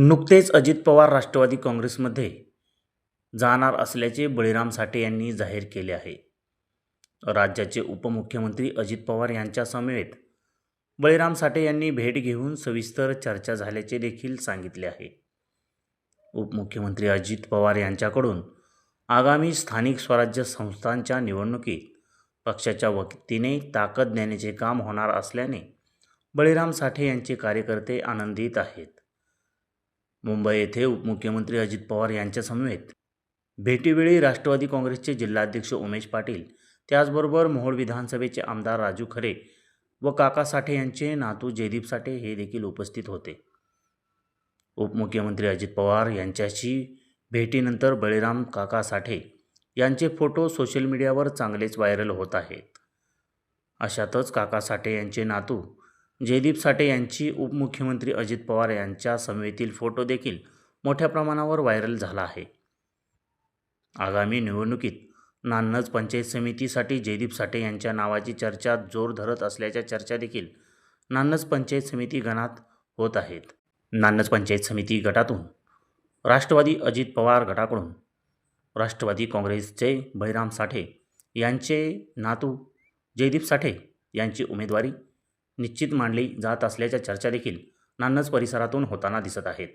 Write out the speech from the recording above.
नुकतेच अजित पवार राष्ट्रवादी काँग्रेसमध्ये जाणार असल्याचे बळीराम साठे यांनी जाहीर केले आहे. राज्याचे उपमुख्यमंत्री अजित पवार यांच्यासमवेत बळीराम साठे यांनी भेट घेऊन सविस्तर चर्चा झाल्याचे देखील सांगितले आहे. उपमुख्यमंत्री अजित पवार यांच्याकडून आगामी स्थानिक स्वराज्य संस्थांच्या निवडणुकीत पक्षाच्या वतीने ताकद देण्याचे काम होणार असल्याने बळीराम साठे यांचे कार्यकर्ते आनंदित आहेत. मुंबई येथे उपमुख्यमंत्री अजित पवार यांच्यासमवेत भेटीवेळी राष्ट्रवादी काँग्रेसचे जिल्हाध्यक्ष उमेश पाटील त्याचबरोबर मोहोळ विधानसभेचे आमदार राजू खरे व काका साठे यांचे नातू जयदीप साठे हे देखील उपस्थित होते. उपमुख्यमंत्री अजित पवार यांच्याशी भेटीनंतर बळीराम काका साठे यांचे फोटो सोशल मीडियावर चांगलेच व्हायरल होत आहेत. अशातच काका साठे यांचे नातू जयदीप साठे यांची उपमुख्यमंत्री अजित पवार यांच्या समेतील फोटो देखील मोठ्या प्रमाणावर व्हायरल झाला आहे. आगामी निवडणुकीत नान्नज पंचायत समितीसाठी जयदीप साठे यांच्या नावाची चर्चा जोर धरत असल्याच्या चर्चा देखील नान्नज पंचायत समिती गणात होत आहेत. नान्नज पंचायत समिती गटातून राष्ट्रवादी अजित पवार गटाकडून राष्ट्रवादी काँग्रेसचे बैराम साठे यांचे नातू जयदीप साठे यांची उमेदवारी निश्चित मांडली जात असल्याच्या चर्चा देखील नान्नज परिसरातून होताना दिसत आहेत.